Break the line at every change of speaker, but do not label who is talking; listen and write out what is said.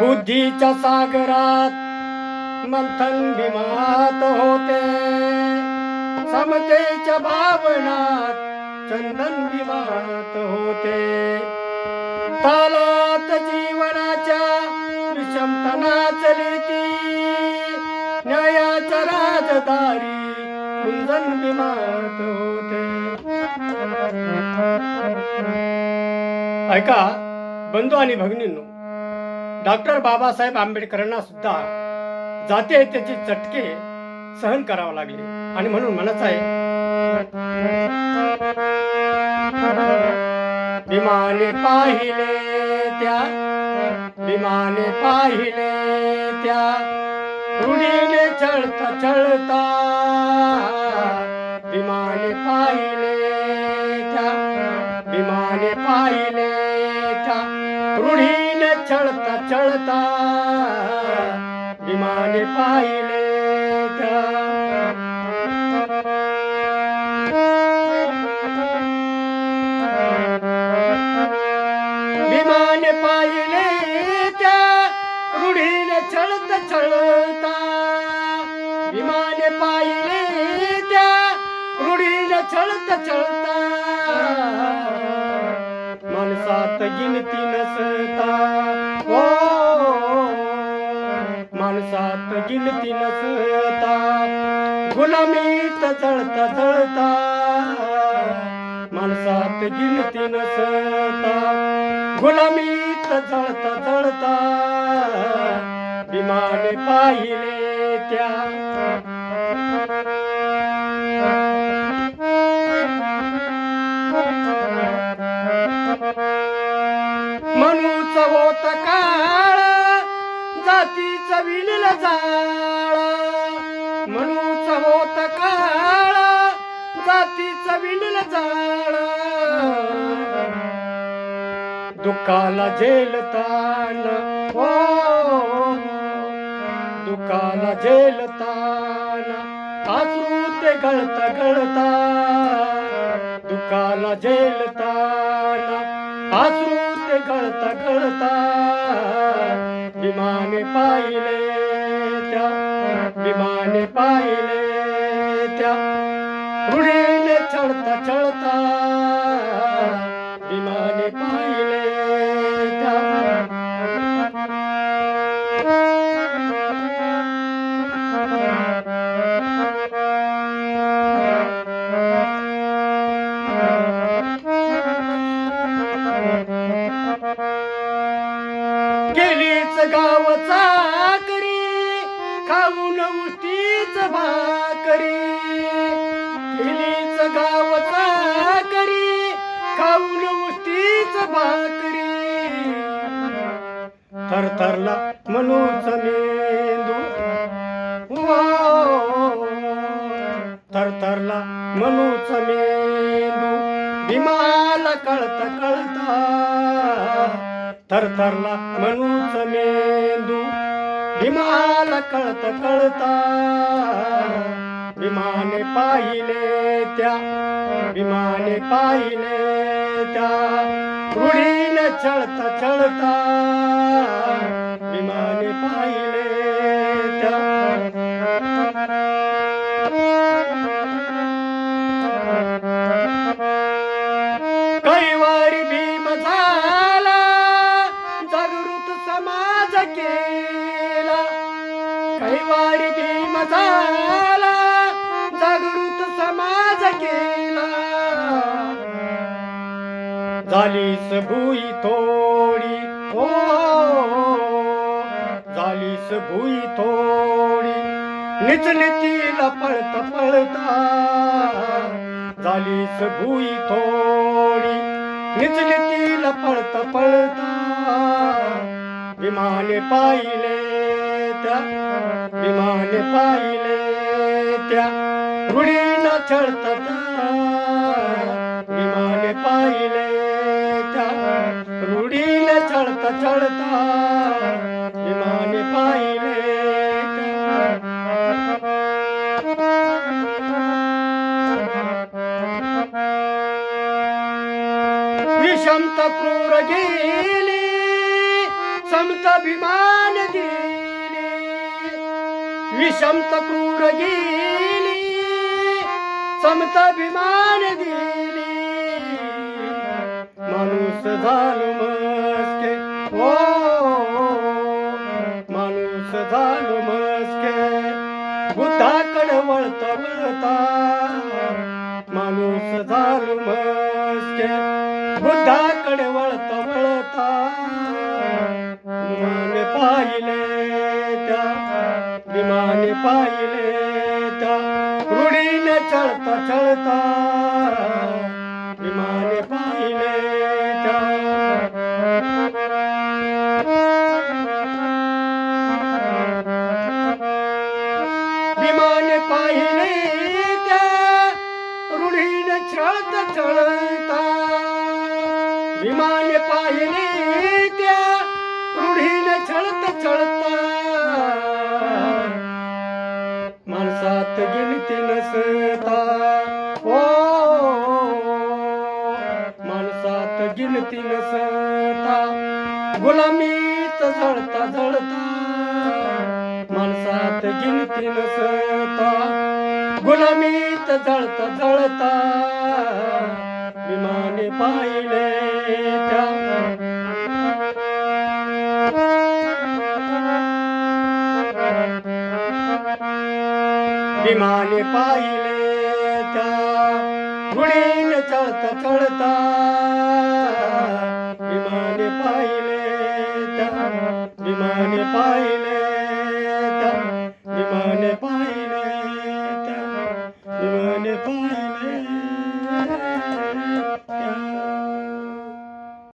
बुद्धीच्या सागरात मंथन भीमात होते समतेच्या भावनात चंदन भीमात होते. तालात जीवनाच्या विषमता चलिती. न्यायाच्या राजदारी कुंदन विमात होते. ऐका बंधू आणि भगिनींनो डॉक्टर बाबासाहेब आंबेडकरांना सुद्धा जाते त्याची चटके सहन करावं लागले. आणि म्हणून म्हणत आहे विमाने पाहिले त्या विमाने पाहिले त्या. रुढीने चढता चढता विमाने पाहिले त्या विमाने पाहिले त्या. रुढीने चढता चढता विमाने पाहिले त्या. रूढीने चढत विमान पाहिले त्या रुढीला चढत चढता माणसात गिनती नसता हो. ओ माणसात गिनती नसता गुलामीत चळता चळता माणसात गिनती नसता गुलामीत चळता मान पाहिले त्या मनूच होत काळ जातीच विलील जाळ. मनूच होत काळ जातीच विलील जाळ. दुःखाला झेलतान ओ हो. लोकाला झेलतान आसरू ते गळता गळता दुकाला झेलतान आसरू ते गळता गळता विमाने पाहिले त्या विमाने पाहिले त्या. रुढीने चढता चढता लावून उष्टीच भाकरी. केलीच गावचा करी. खाऊन उष्टीच भाकरी. थरथरला मनूच मेंदू. थरथरला मनूच मेंदू. भीमाला कळत कळता. थरथरला मनूच मेंदू. भीमाला कळत कळता विमाने पाहिले त्या विमाने पाहिले त्या. रुढीन चळत चळता विमाने पाहिले त्या. कैवारी भीम झाला जागृत समाज केला कैवारी भीम झाला जागृत समाज केला. झालीस भुई थोडी हो झालीस भुई थोडी. निचनितीला पळत पळता झालीस भुई थोडी. निचनितीला पळत पळता विमाने पाहिले त्या विमान पाहिले त्या. रुढीन चढतात विमान पाहिले त्या. विमाने पाहिले चढता चढता विमान पाहिले विषमता क्रूर गेली समता विमान गेली. विषमत क्रूर गेली समत अभिमान गेली माणूस झालो मस्के ओ माणूस झालो मस्के। बुद्धाकडे वळता वळता माणूस झालो मस्के। बुद्धाकडे वळता वळता विमाने पाहिले त्या विमाने पाहिले रुढीने चळता चळता. विमाने पाहिले त्या. विमाने पाहिले त्या रूढीने चळता छळता विमाने पाहिले त्या रुढीने छळता चळता. माणसात गिनती नसता. ओ माणसात गिनती नसता. गुलामीत जळता जळता माणसात गिनती नसता. गुलामीत जळता जळता विमाने पाहिले त्या विमाने पाहिले त्या गुढीने चढता चढता. विमाने पाहिले त्या विमाने पाहिले